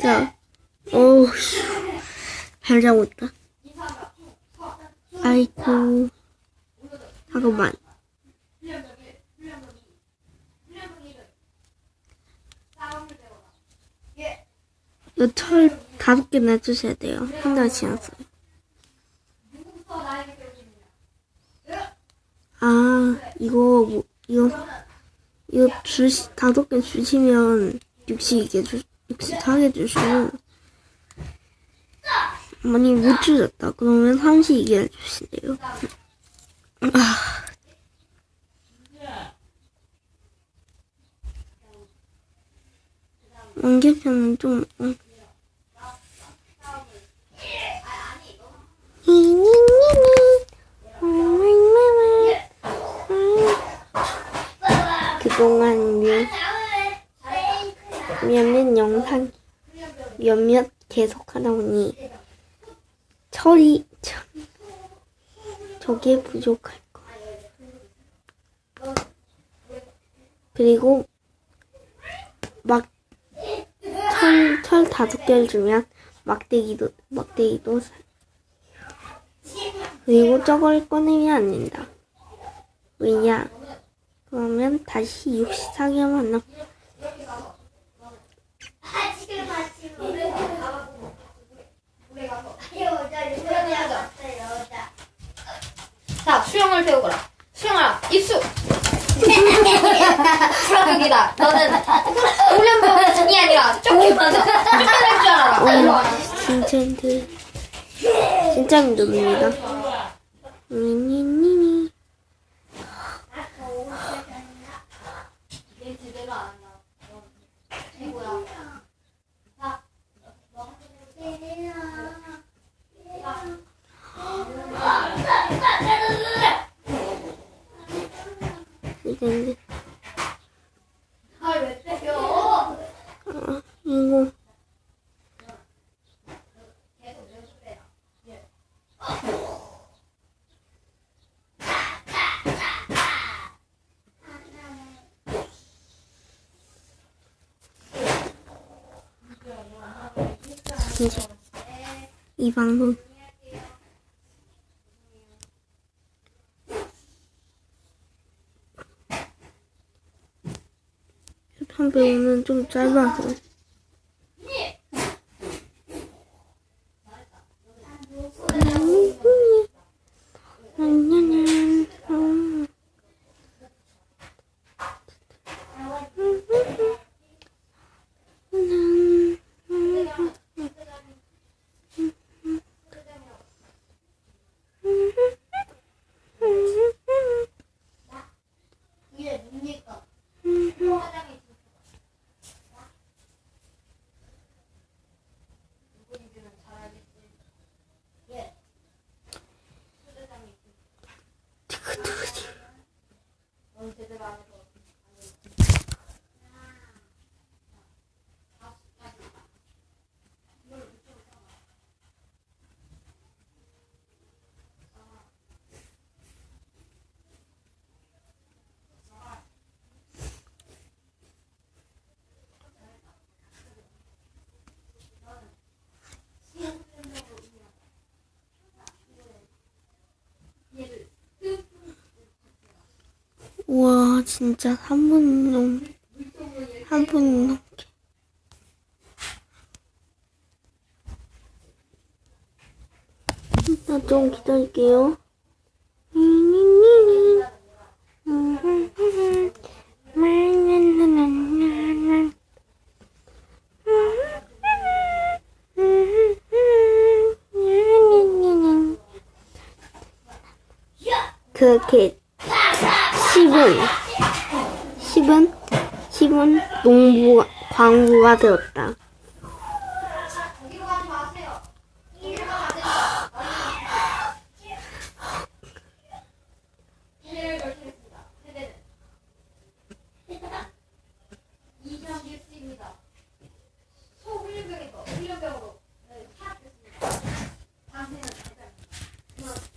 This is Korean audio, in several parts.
자, 어우, 씨. 잘 자고 있다. 아이고, 잠깐만. 이거 철 다섯 개 내주셔야 돼요. 한 달 지났어요. 아, 이거, 뭐, 이거, 이거 주시, 다섯 개 주시면 62개 주, 64개 주시고, 많이 못 주셨다. 그러면 32개를 주신대요. 아. 원개편은 좀, 어. 그동안 몇, 몇몇 영상 몇몇 계속 하다 보니 철이 참 저게 부족할 거예요. 그리고 막 철, 철 다섯 개를 주면 막대기도 막대기도 사- 그리고 저걸 꺼내면 안 된다. 왜냐? 그러면 다시 64개만 남. 자, 수영을 배우거라. 수영하라. 입수. 수락극이다. 너는 훈련병이 아니라 쫓기만 쫓겨날 줄 알아라. 일로 와. 진짜인데 진짜 힘듭니다. 니니니니 진짜인데 아왜 때려? 아, 이거. 이제 이 방송 한 배우는 좀 짧아서 이게 뭡니까? 와 진짜 3분 넘, 3분 넘게. 나좀 기다릴게요. 그렇게 10은 10은 10은 농부 광부가 되었다. 거기로 가지 마세요. 거기로 가지 세대를 결정했습니다. 세대는 2060입니다. 소훈련병에서 훈련병으로 네, 파악됐습니다. 당신은 대장입니다.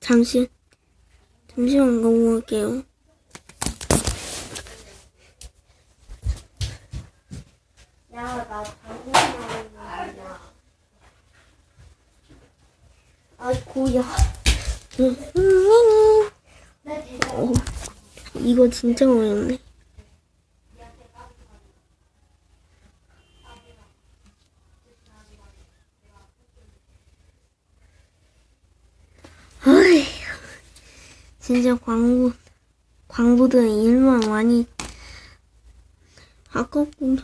잠시 잠시만 이거 먹을게요. 야 나 방금 나왔냐 아이고야. 어, 이거 진짜 어렵네. 어이, 진짜 광부, 광부들은 일만 많이 아깝고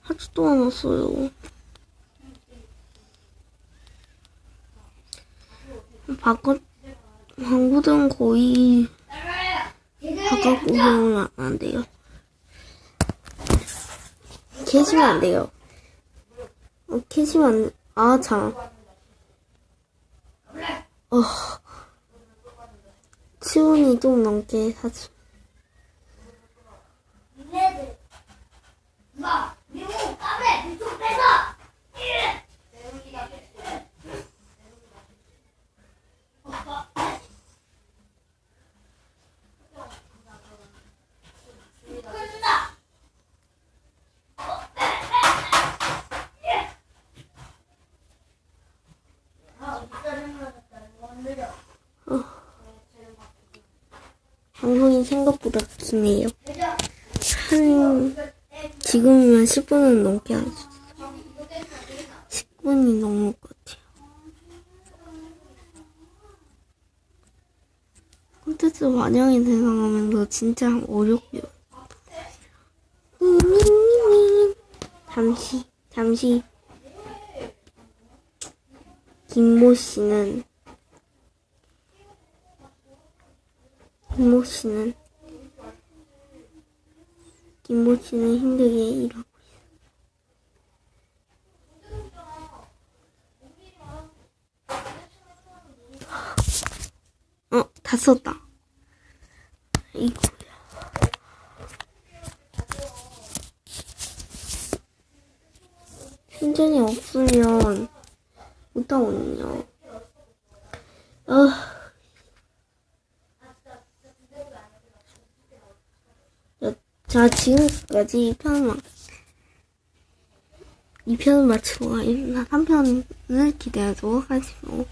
하지도 않았어요. 바깥 광부들은 거의 바깥 구경을 안 한대요. 캐시면 안 돼요. 어, 캐시면 안 돼. 아, 참. 어. 치운이 좀 넘게 사주. 니네들 마 미국 까매 미국 뺏어 방송이 생각보다 기네요. 한, 지금이면 10분은 넘게 안 했어요. 10분이 넘을 것 같아요. 콘텐츠 반영이 생각하면서 진짜 어렵고요. 잠시, 잠시. 김모 씨는 김모 씨는 김모 씨는 힘들게 일하고 있어. 어, 다 썼다. 이거야. 신전이 없으면 못하거든요. 아. 자, 지금까지 2편만, 2편을 마치고 3편을 기대하도록 하시고,